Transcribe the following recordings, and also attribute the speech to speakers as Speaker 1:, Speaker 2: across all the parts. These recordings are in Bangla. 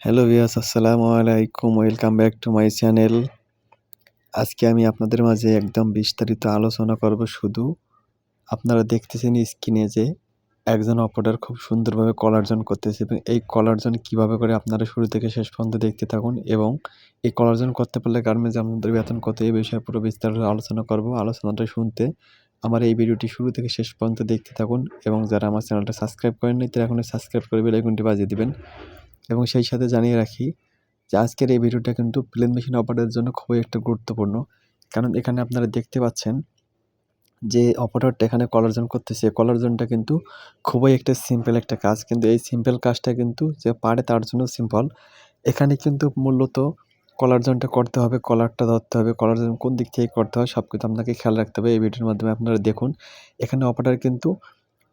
Speaker 1: হ্যালো ভিয়াস আসসালামু আলাইকুম welcome back to my channel আজকে আমি আপনাদের মাঝে একদম বিস্তারিত আলোচনা করব শুধু। আপনারা দেখতেছেন স্ক্রিনে যে একজন অপারেটর খুব সুন্দরভাবে কলার্জন করতেছে এবং এই কলার্জন কীভাবে করে আপনারা শুরু থেকে শেষ পর্যন্ত দেখতে থাকুন এবং এই কলার্জন করতে পারলে গার্মেন্টস আপনাদের বেতন কত, এই বিষয়ে পুরো বিস্তারিত আলোচনা করব। আলোচনাটা শুনতে আমার এই ভিডিওটি শুরু থেকে শেষ পর্যন্ত দেখতে থাকুন এবং যারা আমার চ্যানেলটা সাবস্ক্রাইব করেননি তারা এখন সাবস্ক্রাইব করে বেলাইকনটি বাজিয়ে দিবেন। এবং সেই সাথে জানিয়ে রাখি যে আজকের এই ভিডিওটা কিন্তু প্লেন মেশিন অপারেটরের জন্য খুবই একটা গুরুত্বপূর্ণ। কারণ এখানে আপনারা দেখতে পাচ্ছেন যে অপারেটরটা এখানে কলার্জন করতেছে। কলার্জনটা কিন্তু খুবই একটা সিম্পল একটা কাজ। কিন্তু এই সিম্পল কাজটা কিন্তু যে পারে তার জন্য সিম্পল এখানে কিন্তু মূলত কলার্জনটা করতে হবে কলারটা ধরতে হবে কলার্জন কোন দিক থেকে করতে হয় সব কিছু আপনাকে খেয়াল রাখতে হবে। এই ভিডিওর মাধ্যমে আপনারা দেখুন। এখানে অপারেটর কিন্তু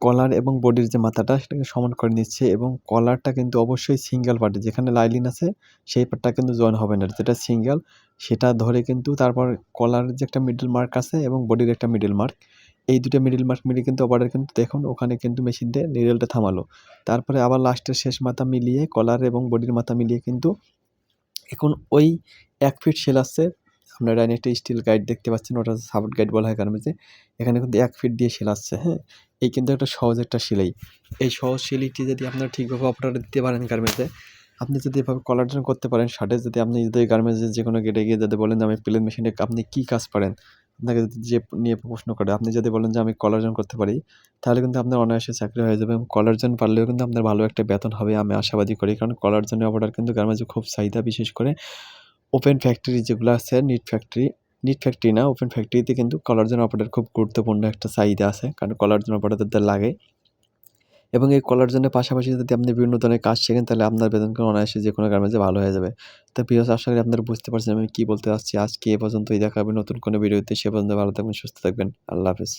Speaker 1: কলার এবং বডির যে মাথাটা, সেটাকে সমান করে নিচ্ছে এবং কলারটা কিন্তু অবশ্যই সিঙ্গেল পার্টে যেখানে লাইলিন আছে, সেই পার্টটা কিন্তু জয়েন হবে না। যেটা সিঙ্গেল সেটা ধরে কিন্তু তারপর কলার যে একটা মিডল মার্ক আছে এবং বডির একটা মিডল মার্ক এই দুটো মিডল মার্ক মিলিয়ে কিন্তু অপারেটর কিন্তু দেখুন, ওখানে কিন্তু মেশিন দিয়ে নিডেলটা থামালো। তারপরে আবার লাস্টের শেষ মাথা মিলিয়ে কলার এবং বডির মাথা মিলিয়ে কিন্তু এখন ওই এক ফিট সেল আসছে আপনারা একটা স্টিল গাইড দেখতে পাচ্ছেন, ওটা সাপোর্ট গাইড বলা হয় কারণ যে এখানে কিন্তু এক ফিট দিয়ে সেল আসছে হ্যাঁ? এই কিন্তু একটা সহজ একটা সেলাই। এই সহজ সেলাইটি যদি আপনারা ঠিকভাবে অপারেটর দিতে পারেন গার্মেন্টসে, আপনি যদি এভাবে কলার্জন করতে পারেন, শার্টে যদি আপনি যদি গার্মেন্টসে যে কোনো গেটে গিয়ে যদি বলেন যে আমি প্লেন মেশিনে আপনি কী কাজ পারেন, আপনাকে যদি যে নিয়ে প্রশ্ন করে, আপনি যদি বলেন যে আমি কলার্জন করতে পারি, তাহলে কিন্তু আপনার অনায়াসে চাকরি হয়ে যাবে এবং কলার্জন পারলেও কিন্তু আপনার ভালো একটা বেতন হবে, আমি আশাবাদী করি। কারণ কলার্জনের অপারেটর কিন্তু গার্মেন্টসে খুব চাহিদা বিশেষ করে ওপেন ফ্যাক্টরি যেগুলো আছে নিট ফ্যাক্টরি নিট ফ্যাক্টরি না ওপেন ফ্যাক্টরিতে কিন্তু কলার জোন অপারেটর খুব গুরুত্বপূর্ণ একটা চাহিদা আছে, কারণ কলার কলার্জন অপারেটরদের লাগে। এবং এই কলার জোনের পাশাপাশি যদি আপনি বিভিন্ন ধরনের কাজ শেখেন, তাহলে আপনার বেতন কোনো অনায়াসে যে কোনো গার্মেন্টসে ভালো হয়ে যাবে। তো প্রিয় আশা করি আপনারা বুঝতে পারছেন, আমি কী বলতে চাচ্ছি আজকে এ পর্যন্তই, দেখা নতুন কোনো ভিডিওতে সে পর্যন্ত ভালো থাকবেন, সুস্থ থাকবেন। আল্লাহ হাফিজ।